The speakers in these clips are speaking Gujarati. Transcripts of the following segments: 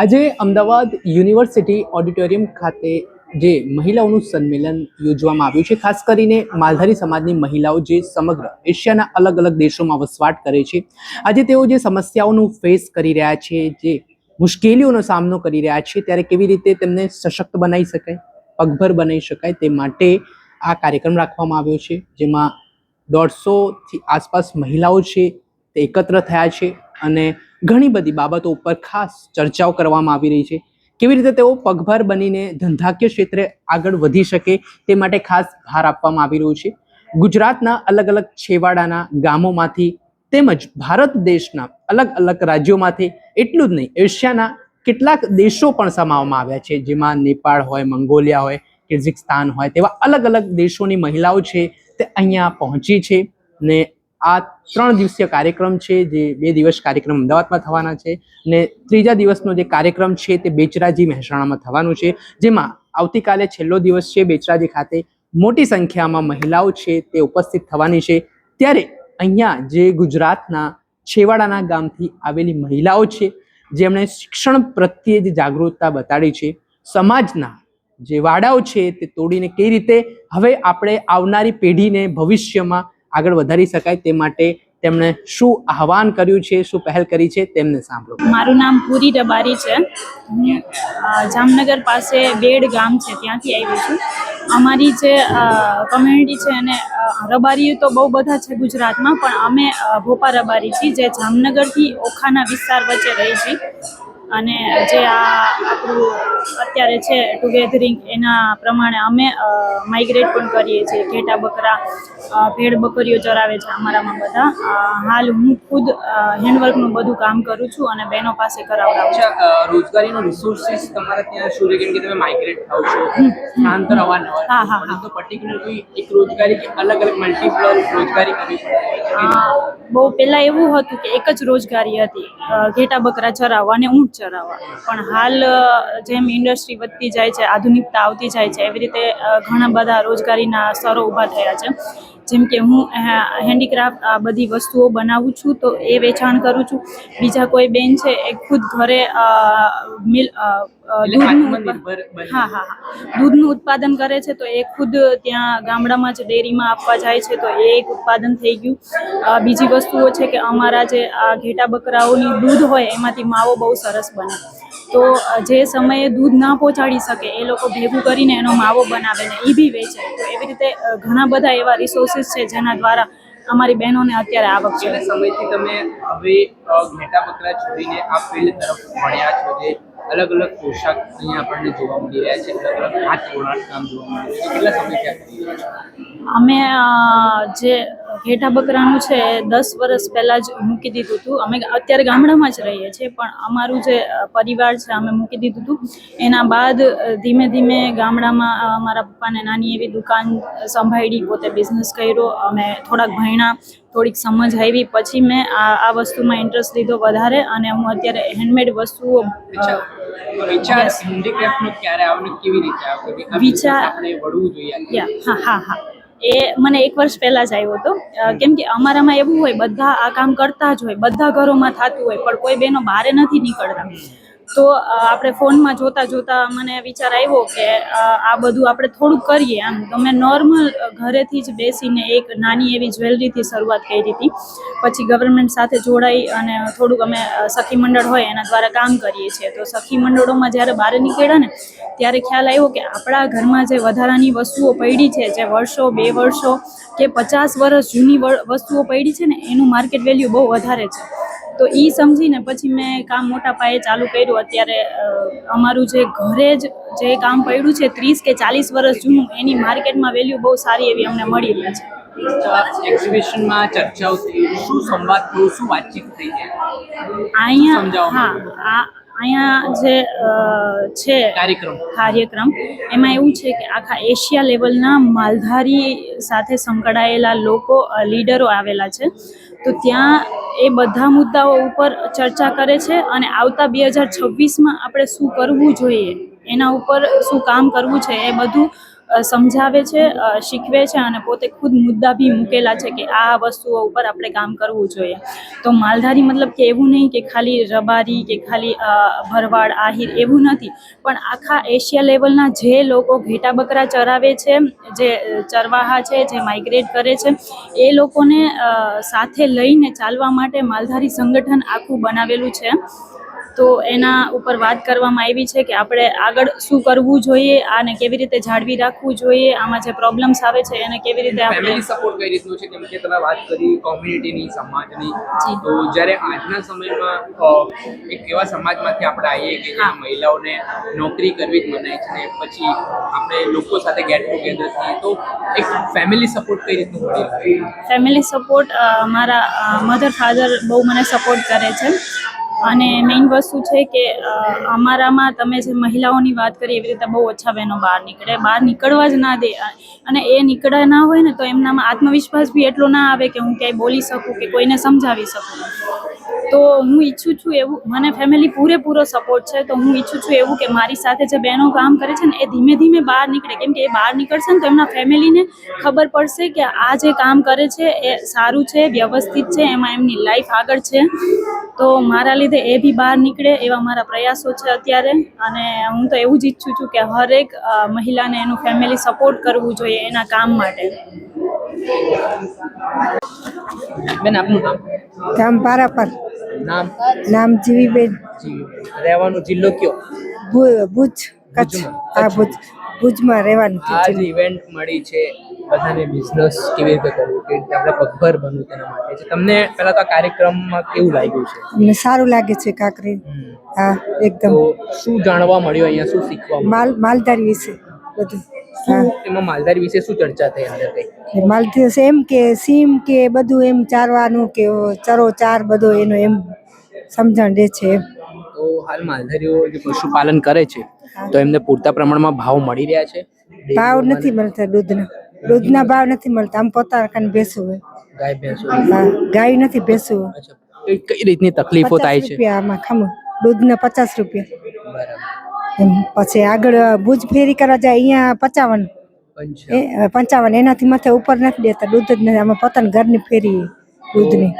આજે અમદાવાદ યુનિવર્સિટી ઓડિટોરિયમ ખાતે જે મહિલાઓનું સંમેલન યોજવામાં આવ્યું છે, ખાસ કરીને માલધારી સમાજની મહિલાઓ જે સમગ્ર એશિયાના અલગ અલગ દેશોમાં વસવાટ કરે છે. આજે તેઓ જે સમસ્યાઓનું ફેસ કરી રહ્યા છે, જે મુશ્કેલીઓનો સામનો કરી રહ્યા છે, ત્યારે કેવી રીતે તેમને સશક્ત બનાવી શકાય, પગભર બનાવી શકાય તે માટે આ કાર્યક્રમ રાખવામાં આવ્યો છે, જેમાં દોઢસોથી આસપાસ મહિલાઓ છે તે એકત્ર થયા છે અને ઘણી બધી બાબતો ઉપર ખાસ ચર્ચાઓ કરવામાં આવી રહી છે. કેવી રીતે તેઓ પગભર બનીને ધંધાકીય ક્ષેત્રે આગળ વધી શકે તે માટે ખાસ ભાર આપવામાં આવી રહ્યું છે. ગુજરાતના અલગ અલગ છેવાડાના ગામોમાંથી તેમજ ભારત દેશના અલગ અલગ રાજ્યોમાંથી એટલું જ નહીં, એશિયાના કેટલાક દેશો પણ સમાવવામાં આવ્યા છે. જેમાં નેપાળ હોય, મંગોલિયા હોય કિર્ગિસ્તાન હોય તેવા અલગ અલગ દેશોની મહિલાઓ છે તે અહીંયા પહોંચી છે ને આ ત્રણ દિવસીય કાર્યક્રમ છે, જે બે દિવસ કાર્યક્રમ અમદાવાદમાં થવાના છે ને ત્રીજા દિવસનો જે કાર્યક્રમ છે તે બેચરાજી મહેસાણામાં થવાનું છે, જેમાં આવતીકાલે છેલ્લો દિવસ છે બેચરાજી ખાતે. મોટી સંખ્યામાં મહિલાઓ છે તે ઉપસ્થિત થવાની છે. ત્યારે અહીંયા જે ગુજરાતના છેવાડાના ગામથી આવેલી મહિલાઓ છે, જેમણે શિક્ષણ પ્રત્યે જે જાગૃતતા બતાડી છે. સમાજના જે વાડાઓ છે તે તોડીને કઈ રીતે હવે આપણે આવનારી પેઢીને ભવિષ્યમાં આગળ વધારી શકાય તે માટે તેમણે શું આહવાન કર્યું છે, શું પહેલ કરી છે તેમને સાંભળો. મારું નામ પૂરી રબારી છે. જામનગર પાસે બેડ ગામ છે, ત્યાંથી આવી છું. અમારી જે કમ્યુનિટી છે અને રબારીઓ રબારી તો બહુ બધા છે ગુજરાતમાં, પણ અમે ભોપા રબારી છીએ, જે જામનગરથી ઓખાના વિસ્તાર વચ્ચે રહી છીએ અને જે આ આપણું અત્યારે છે ટુગેધરિંગ એના પ્રમાણે અમે માઇગ્રેટ પણ કરીએ છીએ. ઘેટા બકરા ભેડ બકરીઓ ચરાવે છે અમારામાં બધા. હાલ હું ખુદ હેન્ડવર્કનું બધું કામ કરું છું અને બહેનો પાસે કરાવડાવું છું. રોજગારીનો રિસોર્સિસ તમારા ત્યાં શું કેમ કે તમે માઇગ્રેટ થાવ છો સ્થાનાંતર અવારનવાર હા, હા, હા તો પર્ટિક્યુલર કોઈ એક રોજગારી કે અલગ અલગ મલ્ટીપલ રોજગારી કરવી પડે. બહુ પહેલાં એવું હતું કે એક જ રોજગારી હતી. ઘેટા બકરા ચરાવવા અને ઊંટ ચરાવવા. પણ હાલ જેમ ઇન્ડસ્ટ્રી વધતી જાય છે આધુનિકતા આવતી જાય છે એવી રીતે ઘણા બધા રોજગારીના સ્તરો ઊભા થયા છે. જેમ કે હું હેન્ડીક્રાફ્ટ આ બધી વસ્તુઓ બનાવું છું તો એ વેચાણ કરું છું. બીજા કોઈ બેન છે એ ખુદ ઘરે મિલ દૂધનું હા હા હા. દૂધનું ઉત્પાદન કરે છે તો એ ખુદ ત્યાં ગામડામાં જ ડેરીમાં આપવા જાય છે તો એ એક ઉત્પાદન થઈ ગયું. બીજી વસ્તુઓ છે કે અમારા જે આ ઘેટા બકરાઓની દૂધ હોય એમાંથી માવો બહુ સરસ બને. તો જે સમયે દૂધ ના પહોંચાડી શકે એ લોકો ભેગું કરીને એનો માવો બનાવે ને એ બી વેચે. તો એવી રીતે ઘણા બધા એવા રિસોર્સિસ છે જેના દ્વારા અમારી બહેનોને અત્યારે આવક છે. સમયથી તમે હવે ઘેટા બકરા છોડીને આ ફિલ્ડ તરફ ભણ્યા છો જે અલગ અલગ પોશાક અહીંયા આપણને જોવા મળી રહ્યા છે અલગ અલગ હાથ વણાટ કામ જોવા મળી રહ્યા છે. કેટલા સમયથી અમે જે ઘેટા બકરાનું છે દસ વર્ષ પહેલાં જ મૂકી દીધું હતું. અમે અત્યારે ગામડામાં જ રહીએ છીએ પણ અમારું જે પરિવાર છે અમે મૂકી દીધું હતું. એના બાદ ધીમે ધીમે ગામડામાં અમારા પપ્પાને નાની એવી દુકાન સંભાળી પોતે બિઝનેસ કર્યો. અમે થોડાક ભણ્યા થોડીક સમજ આવી. પછી મેં આ આ વસ્તુમાં ઇન્ટરેસ્ટ લીધો વધારે અને હું અત્યારે હેન્ડમેડ વસ્તુઓ વિચાર હેન્ડીક્રાફ્ટનો ક્યારે આવ્યો કેવી રીતે આવ્યો વિચાર- આપણે વળવું જોઈએ. હા હા હા. એ મને એક વર્ષ પહેલા જ આવ્યો હતો. કેમ કે અમારામાં એવું હોય, બધા આ કામ કરતા જ હોય, બધા ઘરોમાં થતું હોય, પણ કોઈ બહેનો બહારે નથી નીકળતા. તો આપણે ફોનમાં જોતા જોતા મને વિચાર આવ્યો કે આ બધું આપણે થોડુંક કરીએ આમ તો મેં નોર્મલ ઘરેથી જ બેસીને એક નાની એવી જ્વેલરીથી શરૂઆત કરી હતી. પછી ગવર્મેન્ટ સાથે જોડાઈ અને થોડુંક અમે સખી મંડળ હોય એના દ્વારા કામ કરીએ છીએ. તો સખી મંડળોમાં જ્યારે બહાર નીકળ્યા ને, ત્યારે ખ્યાલ આવ્યો કે આપણા ઘરમાં જે વધારાની વસ્તુઓ પડી છે, જે વર્ષો, બે વર્ષો કે પચાસ વર્ષ જૂની વસ્તુઓ પડી છે ને, એનું માર્કેટ વેલ્યુ બહુ વધારે છે. તો એ સમજીને પછી મેં કામ મોટા પાયે ચાલુ કર્યું. અત્યારે અમારું જે ઘરે જ જે કામ પડ્યું છે ત્રીસ કે ચાલીસ વર્ષ જૂનું એની માર્કેટમાં વેલ્યુ બહુ સારી એવી અમને મળી રહી છે. એક્ઝિબિશનમાં ચર્ચાઓ થઈ. શું સંવાદ થયો શું વાતચીત થઈ અહીંયા હા આ અહીંયા જે છે કાર્યક્રમ. કાર્યક્રમ એમાં એવું છે કે આખા એશિયા લેવલના માલધારી સાથે સંકળાયેલા લોકો લીડરો આવેલા છે. તો ત્યાં એ બધા મુદ્દાઓ ઉપર ચર્ચા કરે છે અને આવતા બે હજાર છવ્વીસમાં આપણે શું કરવું જોઈએ એના ઉપર શું કામ કરવું છે એ બધું સમજાવે છે શીખવે છે અને પોતે ખુદ મુદ્દા બી મૂકેલા છે કે આ વસ્તુઓ ઉપર આપણે કામ કરવું જોઈએ. તો માલધારી મતલબ કે એવું નહીં કે ખાલી રબારી કે ખાલી ભરવાડ, આહિર એવું નથી. પણ આખા એશિયા લેવલના જે લોકો ઘેટા બકરા ચરાવે છે, જે ચરવાહા છે, જે માઇગ્રેટ કરે છે, એ લોકોને સાથે લઈને ચાલવા માટે માલધારી સંગઠન આખું બનાવેલું છે. તો એના ઉપર વાત કરવામાં આવી છે કે આપણે આગળ શું કરવું જોઈએ આને કેવી રીતે જાળવી રાખવું જોઈએ આમાં જે પ્રોબ્લેમ્સ આવે છે એને કેવી રીતે આપણે સપોર્ટ કઈ રીતનું છે? કેમ કે તમે વાત કરી કોમ્યુનિટીની સમાજની. તો જ્યારે આજના સમયમાં એક એવા સમાજમાંથી આપણે આવીએ કે જ્યાં. મહિલાઓને નોકરી કરવી જ મનાય છે પછી આપણે લોકો સાથે ગેટ ટુગેધર થઈએ તો એક ફેમિલી સપોર્ટ કઈ રીતનું મળી ફેમિલી સપોર્ટ મારા મધર ફાધર બહુ મને સપોર્ટ કરે છે. અને મેઇન વસ્તુ છે કે અમારામાં તમે જે મહિલાઓની વાત કરી, એવી રીતે બહુ ઓછા બહેનો બહાર નીકળે. બહાર નીકળવા જ ના દે. અને એ નીકળ્યા ના હોય ને, તો એમનામાં આત્મવિશ્વાસ બી એટલો ના આવે કે હું ક્યાંય બોલી શકું કે કોઈને સમજાવી શકું. તો હું ઈચ્છું છું એવું, મને ફેમિલી પૂરેપૂરો સપોર્ટ છે, તો હું ઈચ્છું છું એવું કે મારી સાથે જે બહેનો કામ કરે છે ને, એ ધીમે ધીમે બહાર નીકળે. કેમ કે એ બહાર નીકળશે ને તો એમના ફેમિલીને ખબર પડશે કે આ જે કામ કરે છે, એ સારું છે, વ્યવસ્થિત છે, એમાં એમની લાઈફ આગળ છે. તો મારા લીધે એ બી બહાર નીકળે એવા મારા પ્રયાસો છે અત્યારે. અને હું તો એવું જ ઈચ્છું છું કે હરેક મહિલાને એનું ફેમિલી સપોર્ટ કરવું જોઈએ એના કામ માટે. બેન આપનું નામ? ગામ પારાપર. નામ? નામ જીવીબેન. રહેવાનો જિલ્લો કયો? ભુજ કચ્છ. આ ભુજ. ભુજમાં રહેવાનું છે આ જીવી. જે ઇવેન્ટ મળી છે. બધાને બિઝનેસ કેવી રીતે કરવું કે આપણે પગભર બનવું તેના માટે છે. તમને પહેલા તો આ કાર્યક્રમમાં કેવું લાગ્યું છે? અમને સારું લાગે છે કાકરી. હા એકદમ. શું જાણવા મળ્યું અહીંયા શું શીખવા માલ માલધારી વિશે બધું. શું હા એમાં માલધારી વિશે શું ચર્ચા થઈ અંદર કઈ? માલધારી એમ કે સીમ કે બધું એમ ચારવાનું કે ચરો ચાર બધો એનો એમ સમજણ દે છે તો હાલ માલધારીઓ જે પશુપાલન કરે છે તો એમને પૂરતા પ્રમાણમાં ભાવ મળી રહ્યા છે? ભાવ નથી મળતા દૂધના. દૂધના ભાવ નથી મળતા. આમ પોતા કાન હોય. ગાય ભેંસો. ગાય નથી ભેંસું કઈ કઈ રીતની તકલીફો થાય છે? આમાં ખમો દૂધના પચાસ રૂપિયા. બરાબર. એમ પછી આગળ ભુજ ફેરી કરવા જાય અહીંયા પચાવન. એ પંચાવન એનાથી માથે ઉપર નથી દેતા દૂધ જ નથી. અમે પતન ઘરની ફેરી દૂધની.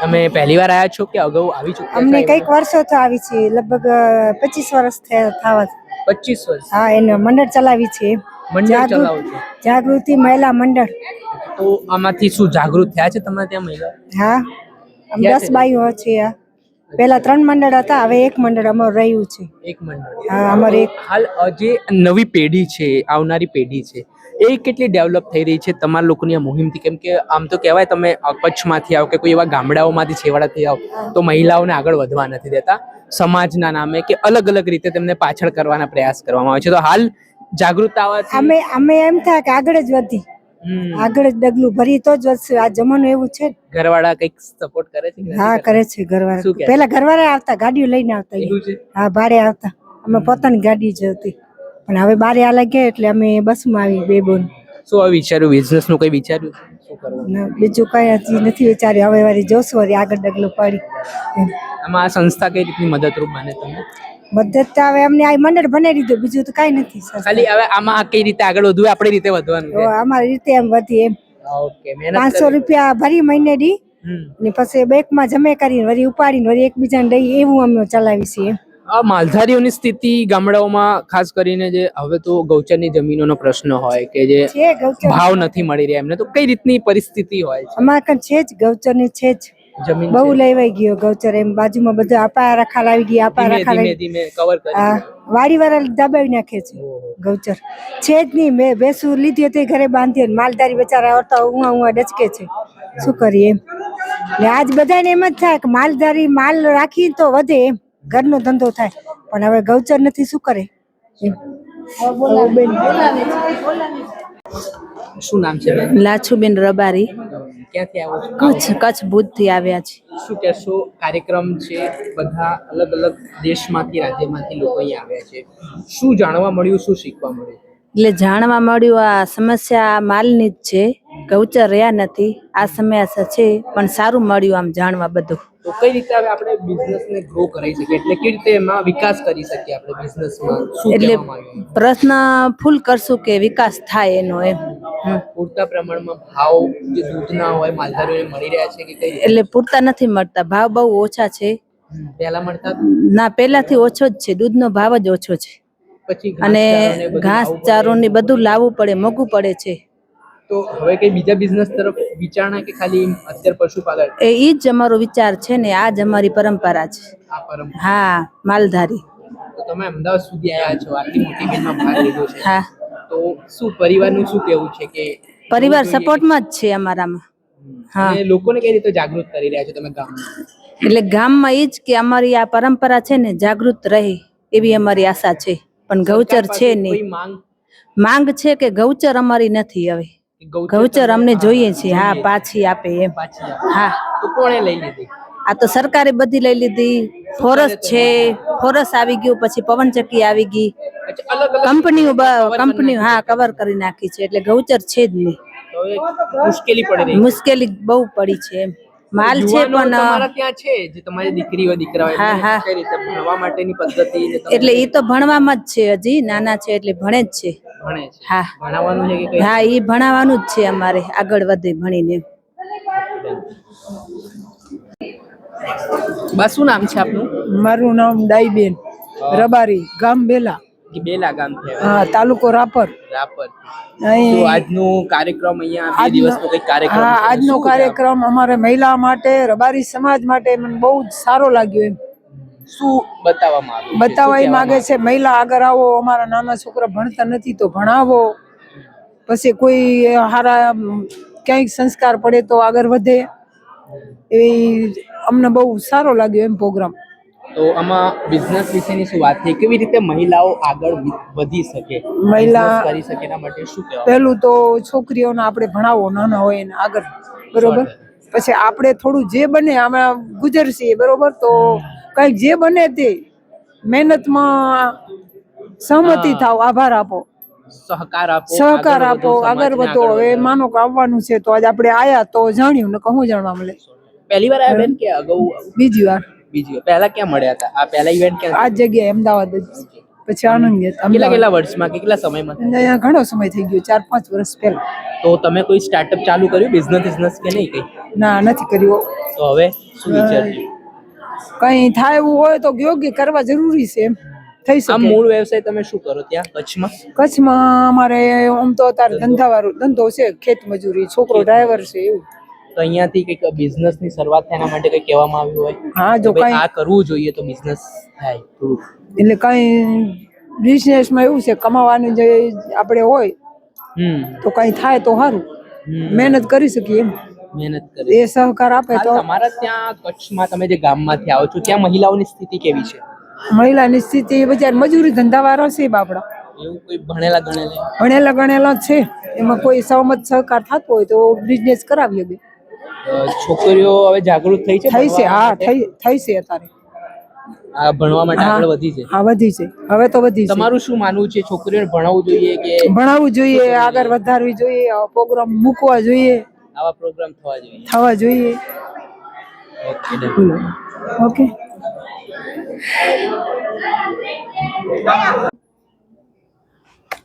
તમે પહેલી વાર આવ્યા છો કે અગાઉ આવી છો અમને કંઈક વર્ષો તો આવી છે લગભગ પચીસ વર્ષ થયા થવા. પચીસ વર્ષ. હા એને મંડળ ચલાવી છે. જાગૃતિ મહિલા મંડળ. તો આમાંથી શું જાગૃત થયા છે તમારે ત્યાં મહિલા? હા દસ? બાઈઓ છે આ પેલા ત્રણ મંડળ હતા હવે એક મંડળ અમારું રહ્યું છે. એક મંડળ. હા અમારે એક. હાલ જે નવી પેઢી છે આવનારી પેઢી છે. એ કેટલી ડેવલપ થઈ રહી છે તમારા લોકોની આ મુહિમથી? કેમ કે આમ તો કહેવાય તમે કચ્છમાંથી આવો કે કોઈ એવા ગામડાઓમાંથી છેવાડાથી આવો તો મહિલાઓને આગળ વધવા નથી દેતા. સમાજના નામે કે અલગ અલગ રીતે તેમને પાછળ કરવાના પ્રયાસ કરવામાં આવે છે. તો હાલ જાગૃતતા અમે અમે એમ થાય કે આગળ જ વધી. આગળ જ ડગલું ભરી તો જ વધશે આ જમાનું એવું છે. ઘરવાળા કંઈક સપોર્ટ કરે છે હા કરે છે ઘરવાળા? પેલા ઘરવાળા આવતા ગાડીઓ લઈને આવતા હા ભાડે આવતા. અમે પોતાની ગાડી જ હતી. પણ હવે બારે આ ગયા એટલે અમે બસમાં આવી બે બોન. શું હવે વિચાર્યું? બિઝનેસનું કઈ વિચાર્યું? શું બીજું કઈ હજી નથી વિચાર્યું. હવે વારી જોશું વળી આગળ ડગલું પડી. આમાં આ સંસ્થા કઈ રીતની મદદરૂપ બને તમને? મદદ તો હવે અમને આ મંડળ બનાવી દીધું બીજું તો કઈ નથી ખાલી હવે આમાં કઈ રીતે આગળ વધવું આપણી રીતે વધવાનું છે. અમારી રીતે એમ વધી એમ. ઓકે મહેનત પાંચસો રૂપિયા ભરી મહિને દી. ને પછી બેંકમાં જમે કરીને વળી ઉપાડીને વળી એકબીજાને દઈ એવું અમે ચલાવી છીએ. આ માલધારીઓની સ્થિતિ ગામડાઓમાં ખાસ કરીને જે હવે તો ગૌચરની જમીનોનો પ્રશ્ન હોય કે જે ભાવ નથી મળી રહ્યા એમને તો કઈ રીતની પરિસ્થિતિ હોય અમારે છે જ ગૌચરની છે જ. જમીન બહુ. લેવાઈ ગયો ગૌચર. એમ બાજુમાં બધું આપા રખા લાવી ગયા આપા રખા ધીમે લાવી ધીમે કવર કરી હા વાડી વાળા દબાવી નાખે છે ગૌચર. છે જ નહીં મેં ભેંસું લીધી હતી ઘરે બાંધી. માલધારી બચારા આવતા ઉવા ઉવા ડચકે છે. શું કરીએ એમ? ને આજ બધાને એમ જ થાય કે માલધારી માલ રાખી તો વધે એમ. ઘરનો ધંધો થાય. પણ હવે ગૌચર નથી શું કરે? એમ. બોલાવે બેન શું નામ છે લાછુબેન રબારી. ક્યાંથી આવો છો? કચ્છ કચ્છ ભુજથી આવ્યા છે. શું કહેશો કાર્યક્રમ છે બધા અલગ અલગ દેશમાંથી રાજ્યમાંથી લોકો અહીંયા આવ્યા છે. શું જાણવા મળ્યું શું શીખવા મળ્યું? એટલે જાણવા મળ્યું આ સમસ્યા માલની જ છે. ગૌચર રહ્યા નથી. આ સમસ્યા છે પણ સારું મળ્યું આમ જાણવા બધું. તો કઈ રીતે હવે આપણે બિઝનેસને ગ્રો કરી શકીએ? એટલે કઈ રીતે એમાં વિકાસ કરી શકીએ આપણે બિઝનેસમાં શું એટલે પ્રશ્ન ફૂલ કરશું કે વિકાસ થાય એનો એમ. પૂરતા પ્રમાણમાં ભાવ જે દૂધના હોય માલધારીઓને મળી રહ્યા છે કે કઈ એટલે પૂરતા નથી મળતા. ભાવ બહુ ઓછા છે. પહેલા મળતા? ના પહેલાથી ઓછો જ છે. દૂધનો ભાવ જ ઓછો છે. પછી અને ઘાસ. ચારો ને બધું લાવવું પડે મોંઘું પડે છે. તો હવે કઈ બીજા બિઝનેસ તરફ વિચારણા કે ખાલી અત્યારે પશુપાલન? એ ઈ જ અમારો વિચાર છે ને આ જ અમારી પરંપરા છે. હા માલધારી. તો તમે અમદાવાદ સુધી આવ્યા છો આટલી મોટી બેનમાં ભાગ લીધો છે. હા. તો શું પરિવારનું શું કેવું છે કે પરિવાર સપોર્ટમાં જ છે અમારામાં. હા. લોકોને કઈ રીતે જાગૃત કરી રહ્યા છો તમે ગામમાં? એટલે ગામમાં એ જ કે અમારી આ પરંપરા છે ને જાગૃત રહે એવી અમારી આશા છે. પણ ગૌચર છે નહીં. માંગ? માંગ છે કે ગૌચર અમારી નથી હવે. ગૌચર અમને જોઈએ છે હા પાછી આપે એમ. પાછી હા. તો કોણે લઈ લીધી? આ તો સરકારે બધી લઈ લીધી. ફોરસ છે. ફોરસ આવી ગયું પછી પવનચક્કી આવી ગઈ. કંપનીઓ કંપનીઓ હા કવર કરી નાખી છે. એટલે ગૌચર છે જ નહીં. મુશ્કેલી પડી રહી. મુશ્કેલી બહુ પડી છે એમ. માલ છે પણ તમારા ત્યાં છે જે તમારી દીકરી દીકરા હા, હા. ભણવા માટેની પદ્ધતિ એટલે એ તો ભણવામાં જ છે હજી નાના છે એટલે ભણે જ છે. ભણે છે. હા. ભણાવવાનું છે કે હા એ ભણાવવાનું જ છે અમારે આગળ વધે ભણીને. બસ શું નામ છે આપનું? મારું નામ ડાઈબેન રબારી ગામ બેલા. બેલા ગામ હા તાલુકો રાપર. રાપર. અહીં આજનો કાર્યક્રમ અહીંયા બે દિવસનો કઈ કાર્યક્રમ હા આજનો કાર્યક્રમ અમારે મહિલા માટે રબારી સમાજ માટે મને બહુ જ સારો લાગ્યો એમ. શું બતાવવામાં આવ્યું બતાવવા માંગે એ માગે છે મહિલા આગળ આવો અમારા નાના છોકરા ભણતા નથી તો ભણાવો. પછી કોઈ સારા ક્યાંય સંસ્કાર પડે તો આગળ વધે. એ અમને બહુ સારો લાગ્યો એમ પ્રોગ્રામ તો આમાં બિઝનેસ વિશેની શું વાત છે? કેવી રીતે મહિલાઓ આગળ વધી શકે? મહિલા- કરી શકે એના માટે શું પહેલું તો છોકરીઓને આપણે ભણાવો નાના હોય એને આગળ. બરોબર? પછી આપણે થોડું જે બને આમાં ગુજરશીએ બરોબર? તો કંઈક જે બને તે મહેનતમાં સહમતિ થાવ આભાર આપો. સહકાર આપો સહકાર આપો આગળ વધો. હવે માનો કે આવવાનું છે તો આજ આપણે આયા તો જાણ્યું ને કહું જાણવા મળે. પહેલી વાર આવ્યા બેન કે અગાઉ બીજી વાર બીજી વાર પહેલા ક્યાં મળ્યા હતા આ પહેલા ઇવેન્ટ ક્યાં આ જ જગ્યાએ અમદાવાદ જ પછી આનંદ ગયા હતા. કેટલા અમદાવાદ। કેટલા વર્ષમાં? કે કેટલા સમયમાં અને અહીંયા ઘણો સમય થઈ ગયો ચાર પાંચ વર્ષ પહેલા. તો તમે કોઈ સ્ટાર્ટઅપ ચાલુ કર્યું? બિઝનેસ બિઝનેસ કે નહીં કઈ? ના નથી કર્યો. તો હવે શું વિચાર્યું કઈ થાય એવું હોય તો યોગ્ય કરવા જરૂરી છે એમ. થઈ આમ શકે. મૂળ વ્યવસાય તમે શું કરો ત્યાં? કચ્છમાં? કચ્છમાં અમારે આમ તો અત્યારે ધંધાવાળો ધંધો છે ખેત મજૂરી છોકરો ડ્રાઈવર છે એવું. તો અહીંયાથી કંઈક બિઝનેસની શરૂઆત થાય એના માટે કંઈ કહેવામાં આવ્યું હોય? હા જો કંઈ આ કરવું જોઈએ તો બિઝનેસ થાય. થોડુંક એટલે કંઈ બિઝનેસમાં એવું છે કમાવાનું જે આપણે હોય તો કંઈ થાય તો સારું. મહેનત કરી શકીએ એમ. મહેનત કરે એ સહકાર આપે તો તમારા ત્યાં કચ્છમાં તમે જે ગામમાંથી આવો છો ત્યાં મહિલાઓની સ્થિતિ કેવી છે? મહિલાની સ્થિતિ બજાર મજૂરી ધંધાવાળા છે બાપડા. એવું કોઈ ભણેલા ગણેલા? ભણેલા ગણેલા છે. એમાં કોઈ સહમત સહકાર થતો હોય તો બિઝનેસ કરાવીએ બે અ, છોકરીઓ હવે જાગૃત થઈ છે થઈ છે. હા થઈ થઈ છે અત્યારે. આ ભણવા માટે આગળ વધી છે? હા વધી છે. હવે તો વધી છે. તમારું શું માનવું છે? છોકરીઓને ભણાવવું જોઈએ કે ભણાવવું જોઈએ આગળ વધારવી જોઈએ પ્રોગ્રામ મૂકવા જોઈએ. આવા પ્રોગ્રામ થવા જોઈએ? થવા જોઈએ. ઓકે.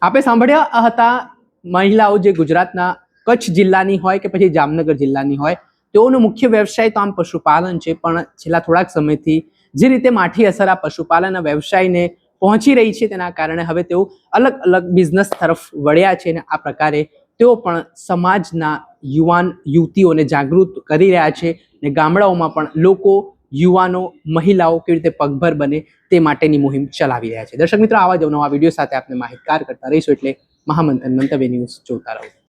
આપણે સાંભળ્યા હતા મહિલાઓ જે ગુજરાતના કચ્છ જિલ્લાની હોય કે પછી જામનગર જિલ્લાની હોય તેઓનો મુખ્ય વ્યવસાય તો આમ પશુપાલન છે, પણ છેલ્લા થોડાક સમયથી જે રીતે માઠી અસર આ પશુપાલનના વ્યવસાયને પહોંચી રહી છે, તેના કારણે હવે તેઓ અલગ અલગ બિઝનેસ તરફ વળ્યા છે અને આ પ્રકારે તેઓ પણ સમાજના યુવાન યુવતીઓને જાગૃત કરી રહ્યા છે ને ગામડાઓમાં પણ લોકો, યુવાનો, મહિલાઓ કેવી રીતે પગભર બને તે માટેની મુહિમ ચલાવી રહ્યા છે. દર્શક મિત્રો, આવા જ નવા વીડિયો સાથે આપણે માહિતગાર કરતા રહીશું એટલે મહામંથન મંતવ્ય ન્યૂઝ જોતા રહો.